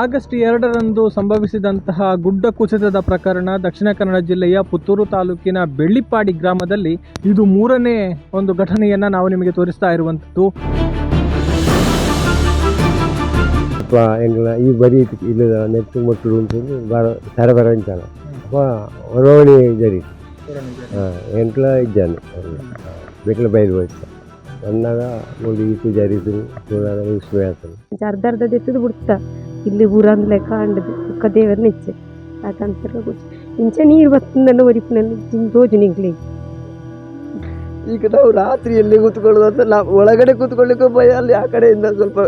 August ಎರಡರಂದು ಸಂಭವಿಸಿದಂತಹ ಗುಡ್ಡ ಕುಸಿತದ ಪ್ರಕರಣ ದಕ್ಷಿಣ ಕನ್ನಡ ಜಿಲ್ಲೆಯ ಪುತ್ತೂರು ತಾಲೂಕಿನ ಬೆಳ್ಳಿಪಾಡಿ ಗ್ರಾಮದಲ್ಲಿ ಇದು ಮೂರನೇ ಒಂದು ಘಟನೆಯನ್ನ ನಾವು ನಿಮಗೆ ತೋರಿಸ್ತಾ ಇರುವಂಥದ್ದು. ಈ ಬರಿ ಇಲ್ಲಿ ನೆಟ್ಟು ಮೊಟ್ಟುಡು ಅಂತಂದು ಬಾರ ಸರ ಬರ ಅಂತಾನ ಅಪ್ಪ ಹೊರವಳಿ ಜರಿ ಎಂಟ್ಲ ಇದ್ದಾನೆ. ನೋಡಿ ಒಂದು ಈಟು ಜಾರಿದ್ರು ವಿಷ್ಣು ಹೇಳ್ತಾನೆ ಅರ್ಧ ಅರ್ಧ ದೆತ್ತದು ಬಿಡ್ತ ಇಲ್ಲಿ ಊರಂದ ಲೆಕ್ಕ ಅಂಡದು ಒಕ್ಕ ದೇವರನ್ನ ಇಚ್ಚೆ ಯಾಕಂತಾರ ಗೊತ್ತು. ಇಂಚೆ ನೀರು ಬರ್ತಂದಲ್ಲ ಒರಿಪಿನಲ್ಲಿ ರೋಜು ನಿಂಗ್ಲಿ. ಈಗ ನಾವು ರಾತ್ರಿ ಎಲ್ಲಿ ಕೂತ್ಕೊಳ್ಳೋದು ಅಂತ ನಾವು ಒಳಗಡೆ ಕೂತ್ಕೊಳ್ಳಿಕ್ಕೂ ಭಯ ಅಲ್ಲಿ ಆ ಕಡೆಯಿಂದ ಸ್ವಲ್ಪ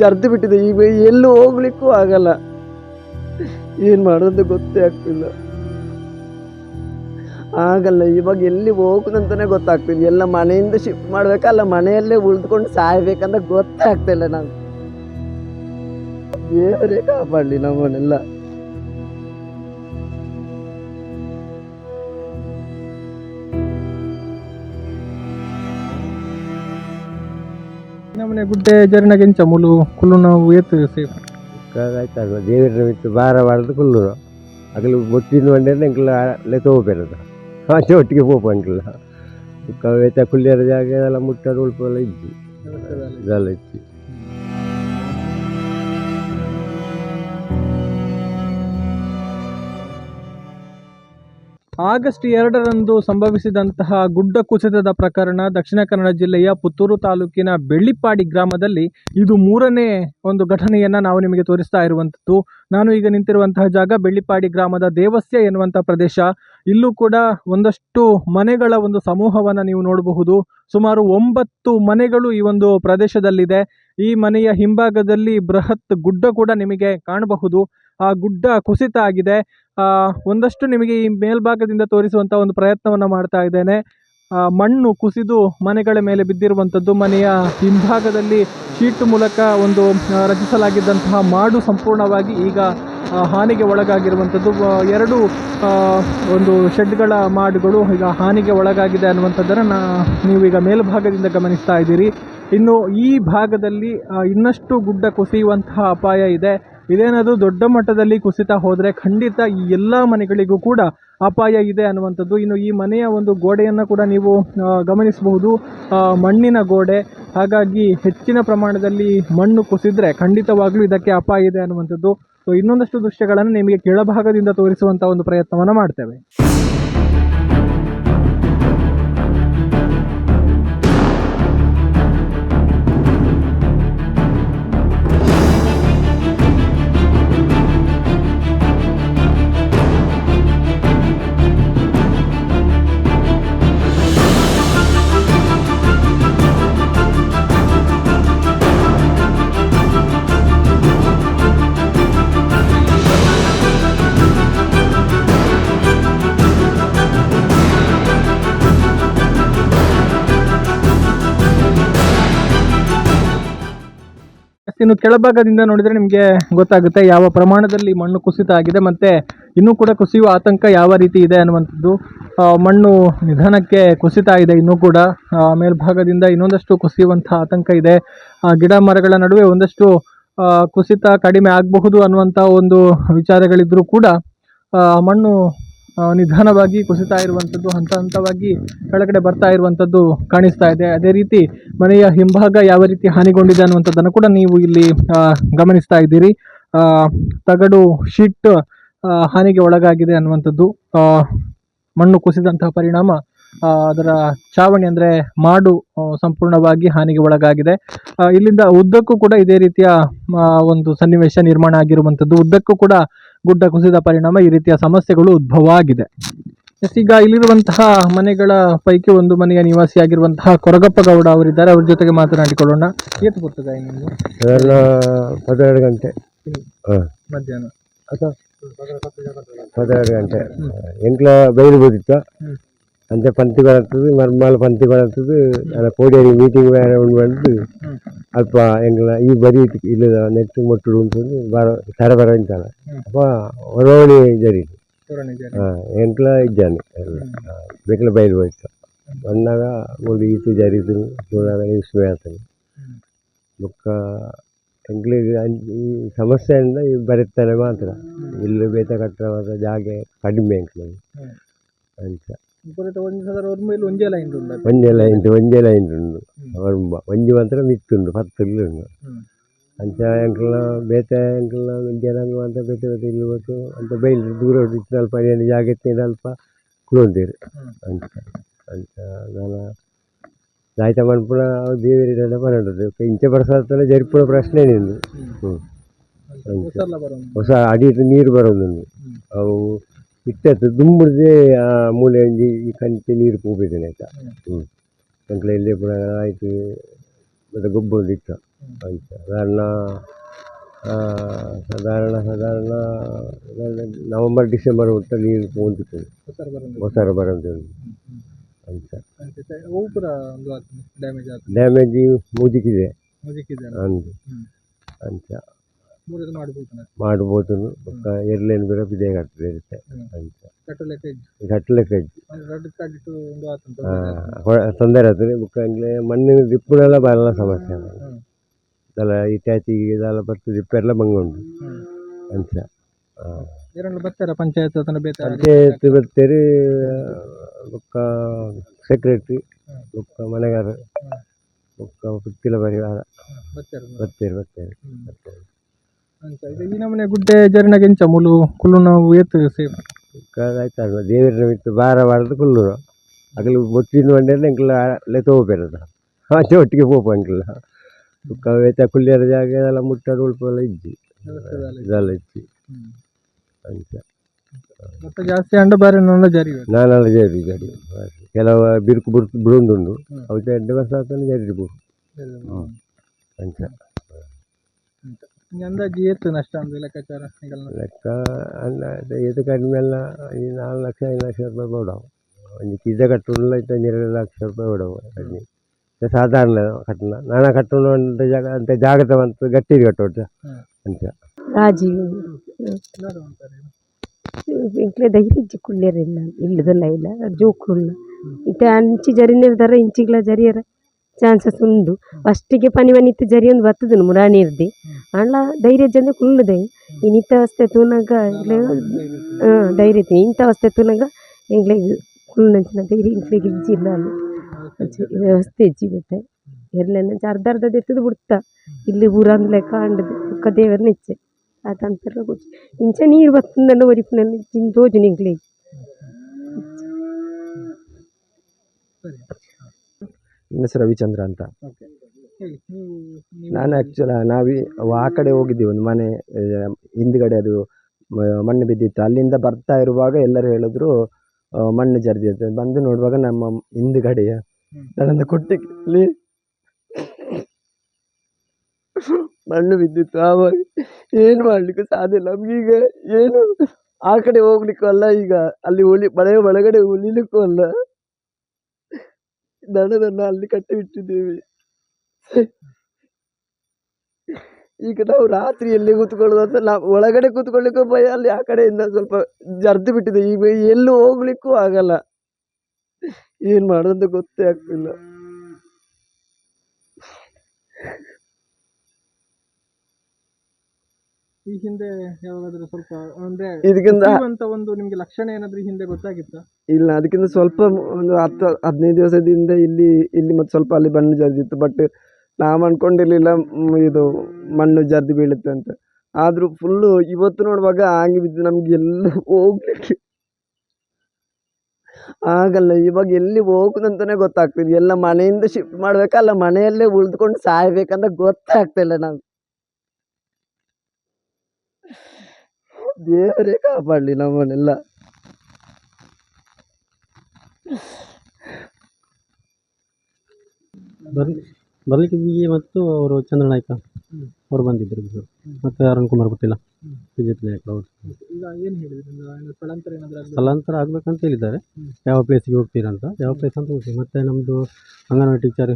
ಜರ್ದು ಬಿಟ್ಟಿದೆ. ಈಗ ಎಲ್ಲೂ ಹೋಗ್ಲಿಕ್ಕೂ ಆಗಲ್ಲ. ಏನು ಮಾಡೋದು ಗೊತ್ತೇ ಆಗ್ತಿಲ್ಲ. ಆಗಲ್ಲ ಇವಾಗ ಎಲ್ಲಿ ಹೋಗುದಂತಾನೆ ಗೊತ್ತಾಗ್ತಿಲ್ಲ. ಎಲ್ಲ ಮನೆಯಿಂದ ಶಿಫ್ಟ್ ಮಾಡ್ಬೇಕಲ್ಲ ಮನೆಯಲ್ಲೇ ಉಳಿದುಕೊಂಡು ಸಾಯ್ಬೇಕಂತ ಗೊತ್ತೇ ಆಗ್ತಿಲ್ಲ ನಾನು ದೇವರೇ ಕಾಪಾಡಲಿ ನಮ್ಮನ್ನೆಲ್ಲ. ನಮ್ಮನೆ ಗುಡ್ಡೆ ಜರಿನ ಗೆಂಚ ಮುಲು ಕುಲ್ಲು ನಾವು ಏತು ಸೇಫ್ ಆಯ್ತಲ್ವ ದೇವರ ಬಿಟ್ಟು ಬಾರ ಬಾರದು ಕುಲ್ಲು ಅಗಲು ಬೊಟ್ಟಿನ ಬಂದ್ರೆ ಎಂಕ್ಲ ಲೆಕ್ಕ ಹೋಗ್ಬೇರದ ಆಚೆ ಒಟ್ಟಿಗೆ ಹೋಪ ಕವಿತಾ ವೇತ ಕುಲ್ಲಿಯರ ಜಾಗ ಎಲ್ಲ ಮುಟ್ಟ ಉಳ್ಪು ಎಲ್ಲ ಇದ್ದಿ ಇದೆಲ್ಲ ಇತ್ತು. ಆಗಸ್ಟ್ ಎರಡರಂದು ಸಂಭವಿಸಿದಂತಹ ಗುಡ್ಡ ಕುಸಿತದ ಪ್ರಕರಣ ದಕ್ಷಿಣ ಕನ್ನಡ ಜಿಲ್ಲೆಯ ಪುತ್ತೂರು ತಾಲೂಕಿನ ಬೆಳ್ಳಿಪಾಡಿ ಗ್ರಾಮದಲ್ಲಿ ಇದು ಮೂರನೇ ಒಂದು ಘಟನೆಯನ್ನ ನಾವು ನಿಮಗೆ ತೋರಿಸ್ತಾ ಇರುವಂಥದ್ದು. ನಾನು ಈಗ ನಿಂತಿರುವಂತಹ ಜಾಗ ಬೆಳ್ಳಿಪಾಡಿ ಗ್ರಾಮದ ದೇವಸ್ಯ ಎನ್ನುವಂಥ ಪ್ರದೇಶ. ಇಲ್ಲೂ ಕೂಡ ಒಂದಷ್ಟು ಮನೆಗಳ ಒಂದು ಸಮೂಹವನ್ನು ನೀವು ನೋಡಬಹುದು. ಸುಮಾರು ಒಂಬತ್ತು ಮನೆಗಳು ಈ ಒಂದು ಪ್ರದೇಶದಲ್ಲಿದೆ. ಈ ಮನೆಯ ಹಿಂಭಾಗದಲ್ಲಿ ಬೃಹತ್ ಗುಡ್ಡ ಕೂಡ ನಿಮಗೆ ಕಾಣಬಹುದು. ಆ ಗುಡ್ಡ ಕುಸಿತ ಆಗಿದೆ. ಒಂದಷ್ಟು ನಿಮಗೆ ಈ ಮೇಲ್ಭಾಗದಿಂದ ತೋರಿಸುವಂಥ ಒಂದು ಪ್ರಯತ್ನವನ್ನು ಮಾಡ್ತಾ ಇದ್ದೇನೆ. ಮಣ್ಣು ಕುಸಿದು ಮನೆಗಳ ಮೇಲೆ ಬಿದ್ದಿರುವಂಥದ್ದು ಮನೆಯ ಹಿಂಭಾಗದಲ್ಲಿ ಶೀಟ್ ಮೂಲಕ ಒಂದು ರಚಿಸಲಾಗಿದ್ದಂತಹ ಮಾಡು ಸಂಪೂರ್ಣವಾಗಿ ಈಗ ಹಾನಿಗೆ ಒಳಗಾಗಿರುವಂಥದ್ದು ಎರಡು ಒಂದು ಶೆಡ್ಗಳ ಮಾಡುಗಳು ಈಗ ಹಾನಿಗೆ ಒಳಗಾಗಿದೆ ಅನ್ನುವಂಥದ್ದನ್ನು ನಾ ನೀವೀಗ ಮೇಲ್ಭಾಗದಿಂದ ಗಮನಿಸ್ತಾ ಇದ್ದೀರಿ. ಇನ್ನು ಈ ಭಾಗದಲ್ಲಿ ಇನ್ನಷ್ಟು ಗುಡ್ಡ ಕುಸಿಯುವಂತಹ ಅಪಾಯ ಇದೆ. ಇದೇನಾದರೂ ದೊಡ್ಡ ಮಟ್ಟದಲ್ಲಿ ಕುಸಿತ ಹೋದರೆ ಖಂಡಿತ ಈ ಎಲ್ಲ ಮನೆಗಳಿಗೂ ಕೂಡ ಅಪಾಯ ಇದೆ ಅನ್ನುವಂಥದ್ದು. ಇನ್ನು ಈ ಮನೆಯ ಒಂದು ಗೋಡೆಯನ್ನು ಕೂಡ ನೀವು ಗಮನಿಸಬಹುದು. ಮಣ್ಣಿನ ಗೋಡೆ. ಹಾಗಾಗಿ ಹೆಚ್ಚಿನ ಪ್ರಮಾಣದಲ್ಲಿ ಮಣ್ಣು ಕುಸಿದ್ರೆ ಖಂಡಿತವಾಗ್ಲೂ ಇದಕ್ಕೆ ಅಪಾಯ ಇದೆ ಅನ್ನುವಂಥದ್ದು. ಸೊ, ಇನ್ನೊಂದಷ್ಟು ದೃಶ್ಯಗಳನ್ನು ನಿಮಗೆ ಕೆಳಭಾಗದಿಂದ ತೋರಿಸುವಂಥ ಒಂದು ಪ್ರಯತ್ನವನ್ನು ಮಾಡ್ತೇವೆ. ಇನ್ನು ಕೆಳಭಾಗದಿಂದ ನೋಡಿದರೆ ನಿಮಗೆ ಗೊತ್ತಾಗುತ್ತೆ ಯಾವ ಪ್ರಮಾಣದಲ್ಲಿ ಮಣ್ಣು ಕುಸಿತ ಆಗಿದೆ. ಮತ್ತು ಇನ್ನೂ ಕೂಡ ಕುಸಿಯುವ ಆತಂಕ ಯಾವ ರೀತಿ ಇದೆ ಅನ್ನುವಂಥದ್ದು ಮಣ್ಣು ನಿಧಾನಕ್ಕೆ ಕುಸಿತ ಇದೆ ಇನ್ನೂ ಕೂಡ. ಮೇಲ್ಭಾಗದಿಂದ ಇನ್ನೊಂದಷ್ಟು ಕುಸಿಯುವಂಥ ಆತಂಕ ಇದೆ. ಗಿಡ ಮರಗಳ ನಡುವೆ ಒಂದಷ್ಟು ಕುಸಿತ ಕಡಿಮೆ ಆಗಬಹುದು ಅನ್ನುವಂಥ ಒಂದು ವಿಚಾರಗಳಿದ್ದರೂ ಕೂಡ ಮಣ್ಣು ನಿಧಾನವಾಗಿ ಕುಸಿತಾ ಇರುವಂಥದ್ದು ಹಂತ ಹಂತವಾಗಿ ಕೆಳಗಡೆ ಬರ್ತಾ ಇರುವಂಥದ್ದು ಕಾಣಿಸ್ತಾ ಇದೆ. ಅದೇ ರೀತಿ ಮನೆಯ ಹಿಂಭಾಗ ಯಾವ ರೀತಿ ಹಾನಿಗೊಂಡಿದೆ ಅನ್ನುವಂಥದ್ದನ್ನು ಕೂಡ ನೀವು ಇಲ್ಲಿ ಗಮನಿಸ್ತಾ ಇದ್ದೀರಿ. ತಗಡು ಶೀಟ್ ಹಾನಿಗೆ ಒಳಗಾಗಿದೆ ಅನ್ನುವಂಥದ್ದು ಮಣ್ಣು ಕುಸಿದಂತಹ ಪರಿಣಾಮ ಅದರ ಚಾವಣಿ ಅಂದರೆ ಮಾಡು ಸಂಪೂರ್ಣವಾಗಿ ಹಾನಿಗೆ ಒಳಗಾಗಿದೆ. ಇಲ್ಲಿಂದ ಉದ್ದಕ್ಕೂ ಕೂಡ ಇದೇ ರೀತಿಯ ಒಂದು ಸನ್ನಿವೇಶ ನಿರ್ಮಾಣ ಆಗಿರುವಂಥದ್ದು. ಉದ್ದಕ್ಕೂ ಕೂಡ ಗುಡ್ಡ ಕುಸಿದ ಪರಿಣಾಮ ಈ ರೀತಿಯ ಸಮಸ್ಯೆಗಳು ಉದ್ಭವ ಆಗಿದೆ ಈಗ ಇಲ್ಲಿರುವಂತಹ ಮನೆಗಳ ಪೈಕಿ ಒಂದು ಮನೆಯ ನಿವಾಸಿಯಾಗಿರುವಂತಹ ಕೊರಗಪ್ಪ ಗೌಡ ಅವರಿದ್ದಾರೆ. ಅವ್ರ ಜೊತೆಗೆ ಮಾತನಾಡಿಕೊಳ್ಳೋಣ. ಏತು ಗೊತ್ತದ ನಿಮ್ಗೆ ಹದಿನೆರಡು ಗಂಟೆ. ಮಧ್ಯಾಹ್ನ. ಹದಿನೆರಡು ಗಂಟೆ. ಎಂಟ್ಲ ಬೈಲು ಬೋದಿತ್ತು ಹ್ಮ್. ಅಂತೆ வளர்த்தது ಬರ್ತದೆ ಮರ್ಮಾಲ வளர்த்தது ಬರ್ತದೆ ಅಲ್ಲ மீட்டிங் ಮೀಟಿಂಗ್ ಬೇರೆ ಉಂಡು ಬಂದು ಹ್ಮ್. ಅಲ್ಪ ಎಂಗ್ಲ ಈ ಬರಿ ಇಲ್ಲದ ನೆಟ್ಟು ಮೊಟ್ಟುಡು ಅಂತಂದು ಬಾರ ಸರ ಬರ. ಅಪ್ಪ ಹೊರವಳಿ ಜರಿ. ಹಾಂ ಎಂಕ್ಲ ಇದ್ದಾನೆ ಎಲ್ಲ. ಬೆಕ್ಲ ಬೈಲು ಹೋಯ್ತು. ಬಂದಾಗ ಒಂದು ಈತು ಜರಿದು ನೋಡಾಗ ವಿಸ್ಮಯ ಆಗ್ತದೆ. ಬೊಕ್ಕ ಎಂಗ್ಳಿಗೆ ಈ ಸಮಸ್ಯೆಯಿಂದ ಈ ಬರುತ್ತಾನೆ ಮಾತ್ರ. ಇಲ್ಲಿ ಬೇತ ಕಟ್ಟಡ ಮಾತ್ರ ಜಾಗ ಕಡಿಮೆ ಎಂಕ್ಲಿಗೆ. ಅಂತ. ಪೂರೈತ ಒಂದು ಸಾವಿರ ಅವ್ರ ಮೇಲೆ ಒಂಜೇ ಲೈನ್ ಉಂಟು ಒಂಜೆ ಲೈನ್ ಒಂಜೆ ಲೈನ್ ಉಂಡು ಹ್ಮ್. ವರ್ಮ ಒಂಜಿ ಮಾತ್ರ ಮಿತ್ತುಂಡು ಪತ್ತುಲ್ಲು ಉಂಡು ಹ್ಮ್. ಅಂಚ ಎಂಕ್ಲ ಬೇತೆ ಎಂಕ್ಲ ಜನಾಂಗ ಅಂತ ಬೇತೆ ಬೇತೆ ಇಲ್ಲಿ ಹೋತು ಅಂತ ಬೈಲು ದೂರ ಇತ್ತು ಅಲ್ಪ ಏನು ಜಾಗ ಇತ್ತು ಅಲ್ಪ ಕುಳೋದಿರು ಹ್ಮ್. ಅಂತ ಅಂತ ನಾನು ದಾಯ್ತ ಮನ್ಪುನ ದೇವರಿಡೆಲ್ಲ ಬರೋದು ಇಂಚ ಬರ್ಸತ್ತಲ್ಲ ಜರಿಪುನ ಪ್ರಶ್ನೆ ನಿಂದು ಹ್ಞೂ ಹೊಸಲ್ಲ ಬರೋದು ಹೊಸ ಅಡಿಟ್ಟು ನೀರು ಬರೋದು ಹ್ಮ್. ಅವು ಇತ್ತತ್ತು ದುಂಬಿಡ್ದೆ ಆ ಮೂಲೆ ಒಂಜಿ ಈ ಕಂತಿ ನೀರು ಪೂಬಿದ್ದೇನೆ ಆಯ್ತಾ. ಹ್ಞೂ ಅಂಕಲ ಇಲ್ಲೇ ಕೂಡ ಆಯಿತು. ಮತ್ತು ಗೊಬ್ಬರ ಇತ್ತು ಅಂತ ಸಾಧಾರಣ ಆ, ಸಾಧಾರಣ ಸಾಧಾರಣ ನವಂಬರ್ ಡಿಸೆಂಬರ್ ಒಟ್ಟು ನೀರು ಹೋಗ್ತಿತ್ತು ಹೊಸರ ಬರೋದು ಅಂತ ಡ್ಯಾಮೇಜ್ ಡ್ಯಾಮೇಜ್ ಮುದುಕಿದೆ ಹ್ಮ್. ಅಂತ ಮೂರದು ಮಾಡ್ಬೋದು ಮಾಡ್ಬೋದು ಒಕ್ಕ ಎರ್ಲೇನು ಬೇರೆ ಬಿದೇ ಕಟ್ಟದೆ ಇರುತ್ತೆ. ಅಂತ. ಕಟ್ಟಲೆ ಕಜ್ಜಿ ಗಟ್ಟಲೆ ಕಜ್ಜಿ ಒಂದು ಆತಂತ ತೊಂದರೆ ಆಗ್ತದೆ. ಬೊಕ್ಕ ಮಣ್ಣಿನ ದಿಪ್ಪುನೆಲ್ಲ ಬರಲ್ಲ ಸಮಸ್ಯೆ. ಇದೆಲ್ಲ ಇತ್ಯಾಚಿಗೆ ಇದೆಲ್ಲ ಬರ್ತದೆ. ದಿಪ್ಪೆಲ್ಲ ಬಂಗುಂಡು. ಅಂತ. ಏರೆಲ್ಲ ಬರ್ತಾರ ಪಂಚಾಯತ್ ಅಥವಾ ಬೇತೆ ಪಂಚಾಯತ್ ಬರ್ತಾರೆ ಬುಕ್ಕ ಸೆಕ್ರೆಟ್ರಿ ಬೊಕ್ಕ ಬುಕ್ಕ ಮನೆಗಾರ. ಬುಕ್ಕ ಪುತ್ತಿಲ ಪರಿವಾರ. ಬರ್ತಾರ? ಬರ್ತಾರೆ ಬರ್ತಾರೆ. ಹ್ಮ್. ಅಂತ ಇದು ಈ ನಮ್ಮನೆ ಗುಡ್ಡೆ ಮುಲು ಕುಲ್ಲು ನಾವು ಏತು ಸೇಮ್ ಆಯ್ತಲ್ಲ ದೇವರ ನಿಮಿತ್ತ ಬಾರ ಮಾಡೋದು ಕುಲ್ಲೂರು. ಅಗಲು ಬೊಟ್ಟಿನ ಬಂಡೆಲ್ಲ ಎಂಕ್ಲ ಅಲ್ಲೇ ತಗೋಬೇರದ. ಆಚೆ ಒಟ್ಟಿಗೆ ಪೋಪು ಅಂಕಲ್ಲ ಬುಕ್ಕ ವೇತ ಕುಲ್ಲಿಯರ ಜಾಗ ಎಲ್ಲ ಮುಟ್ಟೋದು ಉಳ್ಪೆಲ್ಲ ಇಜ್ಜಿ. ಇದೆಲ್ಲ ಇಜ್ಜಿ. ಅಂತ. ಮತ್ತೆ ಜಾಸ್ತಿ ಅಂಡ ಬಾರಿ ನನ್ನ ಜರಿ ನಾನೆಲ್ಲ ಜರಿ ಜರಿ. ಕೆಲವು ಬಿರುಕು ಬಿರುಕು ಬಿಡುಂದುಂಡು ಹ್ಮ್. ಎಂಟು ವರ್ಷ ಆತನ ಜರಿ ಹ್ಞೂ ಅಂತ. ಅಂದಾಜು ಎಷ್ಟು ನಷ್ಟ ಅಂದ್ರೆ ಲೆಕ್ಕಾಚಾರ ಲೆಕ್ಕ ಅಲ್ಲ ಇದು ಕಡಿಮೆ ಎಲ್ಲ ಈ ನಾಲ್ಕು ಲಕ್ಷ ಐದು ಲಕ್ಷ ರೂಪಾಯಿ ಕೊಡವು ಒಂದು ಕಿದ ಕಟ್ಟುಂಡ್ಲ ಇತ್ತ ಎರಡು ಲಕ್ಷ ರೂಪಾಯಿ ಕೊಡವು ಕಡಿಮೆ. ಸಾಧಾರಣ ಕಟ್ಟಣ ನಾನ ಕಟ್ಟಣ ಅಂತ ಜಾಗ ಅಂತ ಜಾಗತ ಅಂತ ಗಟ್ಟಿ ಕಟ್ಟೋಟ ಅಂತ. ರಾಜೀವ್. ಇಂಕ್ಲೆದ ಹಿರಿಜ್ಜಿ ಕುಳ್ಳಿಯರಿಲ್ಲ ಇಲ್ಲದಲ್ಲ ಇಲ್ಲ ಜೋಕುಲ್ಲ ಇತ್ತ ಅಂಚಿ ಜರಿನಿರ್ದಾರ ಇಂಚಿಗ್ಲ ಜರಿಯರ. ಚಾನ್ಸಸ್ ಉಂಡು. ಫಸ್ಟಿಗೆ ಪನಿ ಮನಿತ್ತೆ ಜರಿಯೊಂದು ಬರ್ತದನು ಮುರಾಣೀರ್ದೆ ಅಂಡ್ಲ ಧೈರ್ಯ ಜನ ಕುಲ್ಲುದೆ ಇನ್ನಿತ್ತ ಅವಸ್ಥೆ ತೂನಗ ಹಾಂ ಧೈರ್ಯ ಇಂಥ ಅವಸ್ಥೆ ತೂನಗ ಎಂಗ್ಲೆ ಕುಲ್ಲಂಚಿನ ಧೈರ್ಯ ಇಂಗ್ಲಿಗೆ ಇಜ್ಜಿಲ್ಲ ಅಲ್ಲಿ. ವ್ಯವಸ್ಥೆ ಇಜ್ಜಿ ಬತ್ತೆ ಎರ್ಲೆನ ಅರ್ಧ ಅರ್ಧ ದಿರ್ತದ ಬಿಡ್ತ. ಇಲ್ಲಿ ಊರಂದ ಲೆಕ್ಕ ಅಂಡದು ಬುಕ್ಕ ದೇವರ ನೆಚ್ಚೆ ಅದಂತೆಲ್ಲ ಗೊತ್ತು ಇಂಚ ನೀರು ಬತ್ತಂದನ್ನು ಒರಿಪಿನಲ್ಲಿ ತಿಂದೋಜು ನಿಂಗ್ಲಿಗೆ. ನನ್ನ ಹೆಸರು ರವಿಚಂದ್ರ ಅಂತ. ನಾನು ಆ್ಯಕ್ಚುಲ ನಾವು ಆ ಕಡೆ ಹೋಗಿದ್ದೀವಿ ಒಂದು ಮನೆ ಹಿಂದ್ಗಡೆ ಅದು ಮಣ್ಣು ಬಿದ್ದಿತ್ತು. ಅಲ್ಲಿಂದ ಬರ್ತಾ ಇರುವಾಗ ಎಲ್ಲರೂ ಹೇಳಿದ್ರು ಮಣ್ಣು ಜರಿದಿದೆ ಬಂದು ನೋಡುವಾಗ ನಮ್ಮ ಹಿಂದ್ಗಡೆಯ. ನನ್ನ ಕೊಟ್ಟಿಗೆಯಲ್ಲಿ ಮಣ್ಣು ಬಿದ್ದಿತ್ತು. ಆವಾಗ ಏನು ಮಾಡ್ಲಿಕ್ಕೆ ಸಾಧ್ಯ ಇಲ್ಲ. ನಮಗೀಗ ಏನು ಆ ಕಡೆ ಹೋಗ್ಲಿಕ್ಕೂ ಅಲ್ಲ ಈಗ. ಅಲ್ಲಿ ಉಳಿ ಮಳೆ ಒಳಗಡೆ ಉಳಿಲಿಕ್ಕೂ ಅಲ್ಲ. ದನದನ್ನ ಅಲ್ಲಿ ಕಟ್ಟಿಬಿಟ್ಟಿದ್ದೇವೆ ಈಗ ನಾವು ರಾತ್ರಿ ಎಲ್ಲಿ ಕೂತ್ಕೊಳ್ಳೋದು ಅಂತ ಒಳಗಡೆ ಕೂತ್ಕೊಳ್ಳಿಕ್ಕೂ ಭಯ, ಅಲ್ಲಿ ಆ ಕಡೆಯಿಂದ ಸ್ವಲ್ಪ ಜರ್ದು ಬಿಟ್ಟಿದೆ. ಈಗ ಎಲ್ಲೂ ಹೋಗ್ಲಿಕ್ಕೂ ಆಗಲ್ಲ. ಏನ್ ಮಾಡೋದಂತ ಗೊತ್ತೇ ಆಗ್ತಿಲ್ಲ. ಈ ಹಿಂದೆ ಯಾವಾಗಾದ್ರೂ ಸ್ವಲ್ಪ ಅಂದ್ರೆ ಇದಕ್ಕಿಂತ ಅಂತ ಒಂದು ನಿಮ್ಗೆ ಲಕ್ಷಣ ಏನಾದ್ರೂ ಹಿಂದೆ ಗೊತ್ತಾಗಿತ್ತಾ? ಇಲ್ಲ ಅದಕ್ಕಿಂತ ಸ್ವಲ್ಪ ಒಂದು ಹತ್ತು ಹದಿನೈದು ದಿವಸದಿಂದ ಇಲ್ಲಿ ಇಲ್ಲಿ ಮತ್ತೆ ಸ್ವಲ್ಪ ಅಲ್ಲಿ ಮಣ್ಣು ಜರ್ದಿತ್ತು. ಬಟ್ ನಾವು ಅನ್ಕೊಂಡಿರ್ಲಿಲ್ಲ ಇದು ಮಣ್ಣು ಜರ್ದು ಬೀಳುತ್ತೆ ಅಂತ. ಆದರೂ ಫುಲ್ಲು ಇವತ್ತು ನೋಡುವಾಗ ಹಾಗೆ ಬಿದ್ದು ನಮ್ಗೆ ಎಲ್ಲ ಹೋಗ್ಲಿಕ್ಕೆ ಆಗಲ್ಲ. ಇವಾಗ ಎಲ್ಲಿ ಹೋಗುದಂತಾನೆ ಗೊತ್ತಾಗ್ತಿಲ್ಲ. ಎಲ್ಲ ಮನೆಯಿಂದ ಶಿಫ್ಟ್ ಮಾಡ್ಬೇಕಲ್ಲ ಮನೆಯಲ್ಲೇ ಉಳಿದುಕೊಂಡು ಸಾಯ್ಬೇಕಂತ ಗೊತ್ತಾಗ್ತಿಲ್ಲ ನಾವು ದೇವರೇ ಕಾಪಾಡಲಿ ನಮ್ಮನ್ನೆಲ್ಲ. ಬರ್ಲಿಕ್ಕೆ ಬರಲಿಕ್ಕೆ ಬಿ ಎ ಮತ್ತು ಅವರು ಚಂದ್ರನಾಯ್ಕ ಅವ್ರು ಬಂದಿದ್ದರು ಬಿಜು ಮತ್ತು ಅರುಣ್ ಕುಮಾರ್ ಗೊತ್ತಿಲ್ಲ. ಬಿಜೆಪಿ ನಾಯಕ ನಾಯಕರು ಅವರು ಸ್ಥಳಾಂತರ ಆಗ್ಬೇಕಂತ ಹೇಳಿದ್ದಾರೆ. ಯಾವ ಪ್ಲೇಸಿಗೆ ಹೋಗ್ತೀರಾ ಅಂತ. ಯಾವ ಪ್ಲೇಸ್ ಅಂತ ಹೋಗ್ತೀವಿ ಮತ್ತು ನಮ್ಮದು anganwadi teacher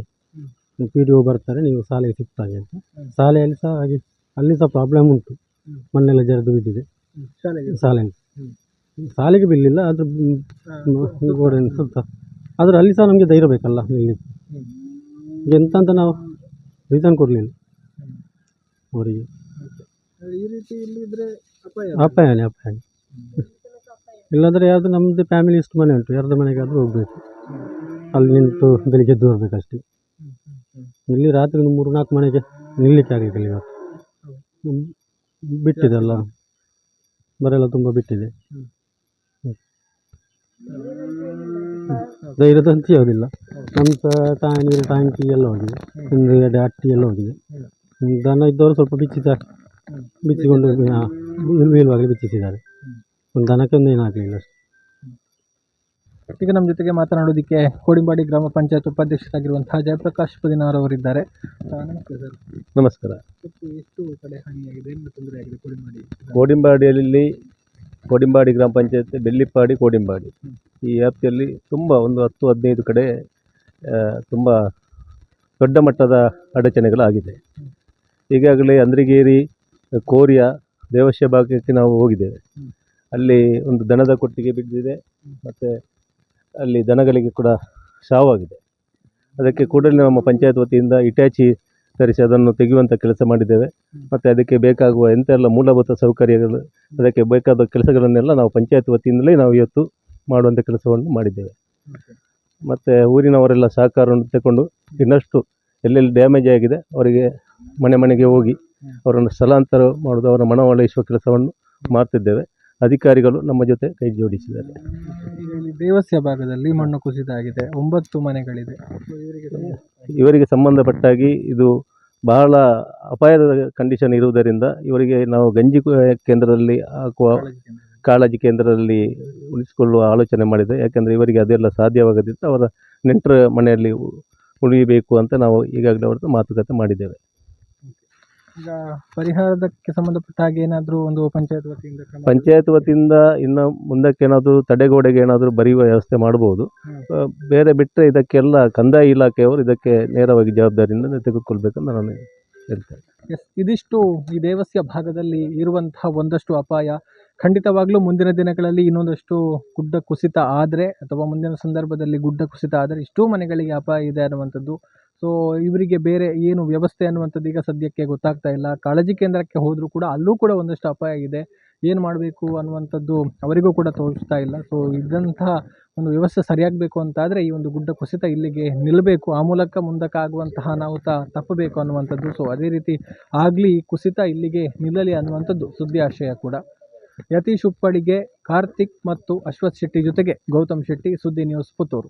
P D O ಬರ್ತಾರೆ. ನೀವು ಶಾಲೆಗೆ ಸಿಗ್ತಾಗೆ ಅಂತ. ಶಾಲೆಯಲ್ಲಿ ಸಹ ಹಾಗೆ ಅಲ್ಲಿ ಸಹ ಪ್ರಾಬ್ಲಮ್ ಉಂಟು. ಮಣ್ಣೆಲ್ಲ ಜರಿದು ಬಿದ್ದಿದೆ. ಶಾಲೆಗೆ. ಶಾಲೆಗೆ. ಬಿಲ್ಲಿಲ್ಲ ಅದ್ರ. ಗೋಡೆ ಸ್ವಲ್ಪ. ಆದರೆ ಅಲ್ಲಿ ಸಹ ನಮಗೆ ಧೈರ್ಯ ಬೇಕಲ್ಲ ಇಲ್ಲಿ. ಎಂತ ಅಂತ ನಾವು ರೀಸನ್ ಕೊಡಲಿಲ್ಲ. ಅವರಿಗೆ. ಈ ರೀತಿ ಅಪಾಯ ಅಪಾಯನೇ ಅಪಾಯ ಇಲ್ಲಾಂದರೆ ಯಾವುದು ನಮ್ಮದು ಫ್ಯಾಮಿಲಿ ಇಷ್ಟು ಮನೆ ಉಂಟು ಯಾರ್ದು ಮನೆಗಾದರೂ ಹೋಗಬೇಕು. ಅಲ್ಲಿ ನಿಂತು ಬೆಳಿಗ್ಗೆ ಎದ್ದು ಬರಬೇಕಷ್ಟೇ. ಇಲ್ಲಿ ರಾತ್ರಿ ಮೂರು ನಾಲ್ಕು ಮನೆಗೆ ನಿಲ್ಲಕ್ಕೆ ಆಗಲಿಲ್ಲ ಇವತ್ತು. ಹ್ಮ್. ಬರೆಲ್ಲ ತುಂಬ ಬಿಟ್ಟಿದೆ. ಧೈರ್ಯದ ಧೈರ್ಯದಂತ ಯಾವುದಿಲ್ಲ ನಮ್ಮ ಸಹ ಟಾ ನೀರು ಟ್ಯಾಂಕಿ ಎಲ್ಲ ಹೋಗಿದೆ. ಹಿಂದುಗಡೆ ಅಟ್ಟಿ ಎಲ್ಲ ಹೋಗಿದೆ. ದನ ಇದ್ದವರು ಸ್ವಲ್ಪ ಬಿಚ್ಚಿಸ ಬಿಚ್ಚಿಕೊಂಡು ಹಾಂ ಬೀಳುವಾಗಲೇ ಬಿಚ್ಚಿಸಿದ್ದಾರೆ. ಒಂದು ದನಕ್ಕೆ ಒಂದು ಏನಾಗಲಿಲ್ಲ ಅಷ್ಟೇ. ಈಗ ನಮ್ಮ ಜೊತೆಗೆ ಮಾತನಾಡೋದಕ್ಕೆ ಕೋಡಿಂಬಾಡಿ ಗ್ರಾಮ ಪಂಚಾಯತ್ ಉಪಾಧ್ಯಕ್ಷರಾಗಿರುವಂತಹ ಜಯಪ್ರಕಾಶ್ ಪದಿನಾರ್ ಅವರಿದ್ದಾರೆ. ನಮಸ್ತೆ ಸರ್. ನಮಸ್ಕಾರ. ಎಷ್ಟು ಕಡೆ ಹಾನಿಯಾಗಿದೆ? ಏನು ತೊಂದರೆ ಆಗಿದೆ ಕೋಡಿಂಬಾಡಿ ಕೋಡಿಂಬಾಡಿಯಲ್ಲಿ ಕೋಡಿಂಬಾಡಿ ಗ್ರಾಮ ಪಂಚಾಯತ್ ಬೆಳ್ಳಿಪ್ಪಾಡಿ ಕೋಡಿಂಬಾಡಿ. ಈ ವ್ಯಾಪ್ತಿಯಲ್ಲಿ ತುಂಬ ಒಂದು ಹತ್ತು ಹದಿನೈದು ಕಡೆ ತುಂಬ ದೊಡ್ಡ ಮಟ್ಟದ ಅಡಚಣೆಗಳಾಗಿದೆ. ಈಗಾಗಲೇ ಅಂದ್ರಿಗೇರಿ ಕೋರಿಯ ದೇವಶ್ಯ ಭಾಗಕ್ಕೆ ನಾವು ಹೋಗಿದ್ದೇವೆ. ಅಲ್ಲಿ ಒಂದು ದನದ ಕೊಟ್ಟಿಗೆ ಬಿದ್ದಿದೆ. ಮತ್ತು ಅಲ್ಲಿ ದನಗಳಿಗೆ ಕೂಡ ಸಾವಾಗಿದೆ. ಅದಕ್ಕೆ ಕೂಡಲೇ ನಮ್ಮ ಪಂಚಾಯತ್ ವತಿಯಿಂದ ಇಟ್ಯಾಚಿ ತರಿಸಿ ಅದನ್ನು ತೆಗೆಯುವಂಥ ಕೆಲಸ ಮಾಡಿದ್ದೇವೆ. ಮತ್ತು ಅದಕ್ಕೆ ಬೇಕಾಗುವ ಎಂತೆಲ್ಲ ಮೂಲಭೂತ ಸೌಕರ್ಯಗಳು, ಅದಕ್ಕೆ ಬೇಕಾದ ಕೆಲಸಗಳನ್ನೆಲ್ಲ ನಾವು ಪಂಚಾಯತ್ ವತಿಯಿಂದಲೇ ನಾವು ಇವತ್ತು ಮಾಡುವಂಥ ಕೆಲಸವನ್ನು ಮಾಡಿದ್ದೇವೆ. ಮತ್ತು ಊರಿನವರೆಲ್ಲ ಸಹಕಾರವನ್ನು ತಗೊಂಡು ಇನ್ನಷ್ಟು ಎಲ್ಲೆಲ್ಲಿ ಡ್ಯಾಮೇಜ್ ಆಗಿದೆ ಅವರಿಗೆ ಮನೆ ಮನೆಗೆ ಹೋಗಿ ಅವರನ್ನು ಸ್ಥಳಾಂತರ ಮಾಡೋದು ಅವರ ಮನವೊಲಿಸುವ ಕೆಲಸವನ್ನು ಮಾಡ್ತಿದ್ದೇವೆ. ಅಧಿಕಾರಿಗಳು ನಮ್ಮ ಜೊತೆ ಕೈ ಜೋಡಿಸಿದ್ದಾರೆ. ದೇವಸ್ಯ ಭಾಗದಲ್ಲಿ ಮಣ್ಣು ಕುಸಿತ ಆಗಿದೆ ಒಂಬತ್ತು ಮನೆಗಳಿದೆ ಇವರಿಗೆ ಸಂಬಂಧಪಟ್ಟಾಗಿ ಇದು ಬಹಳ ಅಪಾಯದ ಕಂಡೀಷನ್ ಇರುವುದರಿಂದ ಇವರಿಗೆ ನಾವು ಗಂಜಿ ಕೇಂದ್ರದಲ್ಲಿ ಹಾಕುವ ಕಾಳಜಿ ಕೇಂದ್ರದಲ್ಲಿ ಉಳಿಸಿಕೊಳ್ಳುವ ಆಲೋಚನೆ ಮಾಡಿದೆ. ಯಾಕೆಂದರೆ ಇವರಿಗೆ ಅದೆಲ್ಲ ಸಾಧ್ಯವಾಗದಿತ್ತು. ಅವರ ನೆಂಟರ ಮನೆಯಲ್ಲಿ ಉಳಿಯಬೇಕು ಅಂತ ನಾವು ಈಗಾಗಲೇ ಅವ್ರದ್ದು ಮಾತುಕತೆ ಮಾಡಿದ್ದೇವೆ. ಈಗ ಪರಿಹಾರದಕ್ಕೆ ಸಂಬಂಧಪಟ್ಟ ಹಾಗೆ ಏನಾದರೂ ಒಂದು ಪಂಚಾಯತ್ ವತಿಯಿಂದ ಕ್ರಮ ಪಂಚಾಯತ್ ವತಿಯಿಂದ ಇನ್ನು ಮುಂದಕ್ಕೆ ಏನಾದರೂ ತಡೆಗೋಡೆಗೆ ಏನಾದರೂ ಬರೆಯುವ ವ್ಯವಸ್ಥೆ ಮಾಡ್ಬೋದು. ಆ, ಬೇರೆ ಬಿಟ್ಟರೆ ಇದಕ್ಕೆಲ್ಲ ಕಂದಾಯ ಇಲಾಖೆಯವರು ಇದಕ್ಕೆ ನೇರವಾಗಿ ಜವಾಬ್ದಾರಿಯಿಂದ ತೆಗೆದುಕೊಳ್ಬೇಕಂತ ನಾನು ಹೇಳ್ತೇನೆ. ಎಸ್ ಇದಿಷ್ಟು ಈ ದೇವಸ್ಯ ಭಾಗದಲ್ಲಿ ಇರುವಂತಹ ಒಂದಷ್ಟು ಅಪಾಯ. ಖಂಡಿತವಾಗ್ಲೂ ಮುಂದಿನ ದಿನಗಳಲ್ಲಿ ಇನ್ನೊಂದಷ್ಟು ಗುಡ್ಡ ಕುಸಿತ ಆದರೆ ಅಥವಾ ಮುಂದಿನ ಸಂದರ್ಭದಲ್ಲಿ ಗುಡ್ಡ ಕುಸಿತ ಆದರೆ ಇಷ್ಟೂ ಮನೆಗಳಿಗೆ ಅಪಾಯ ಇದೆ ಅನ್ನುವಂಥದ್ದು ಸೊ ಇವರಿಗೆ ಬೇರೆ ಏನು ವ್ಯವಸ್ಥೆ ಅನ್ನುವಂಥದ್ದು ಈಗ ಸದ್ಯಕ್ಕೆ ಗೊತ್ತಾಗ್ತಾ ಇಲ್ಲ. ಕಾಳಜಿ ಕೇಂದ್ರಕ್ಕೆ ಹೋದರೂ ಕೂಡ ಅಲ್ಲೂ ಕೂಡ ಒಂದಷ್ಟು ಅಪಾಯ ಇದೆ. ಏನು ಮಾಡಬೇಕು ಅನ್ನುವಂಥದ್ದು ಅವರಿಗೂ ಕೂಡ ತೋರಿಸ್ತಾ ಇಲ್ಲ. ಸೊ ಇದ್ದಂತಹ ಒಂದು ವ್ಯವಸ್ಥೆ ಸರಿಯಾಗಬೇಕು ಅಂತಾದರೆ ಈ ಒಂದು ಗುಡ್ಡ ಕುಸಿತ ಇಲ್ಲಿಗೆ ನಿಲ್ಲಬೇಕು. ಆ ಮೂಲಕ ಮುಂದಕ್ಕೆ ಆಗುವಂತಹ ತ, ತಪ್ಪಬೇಕು ಅನ್ನುವಂಥದ್ದು. ಸೊ ಅದೇ ರೀತಿ ಆಗಲಿ ಕುಸಿತ ಇಲ್ಲಿಗೆ ನಿಲ್ಲಲಿ ಅನ್ನುವಂಥದ್ದು ಸುದ್ದಿ ಆಶಯ ಕೂಡ. ಯತೀಶ್ ಉಪ್ಪಡಿಗೆ ಕಾರ್ತಿಕ್ ಮತ್ತು ಅಶ್ವಥ್ ಶೆಟ್ಟಿ ಜೊತೆಗೆ Gautam Shetty Suddi news Puttur.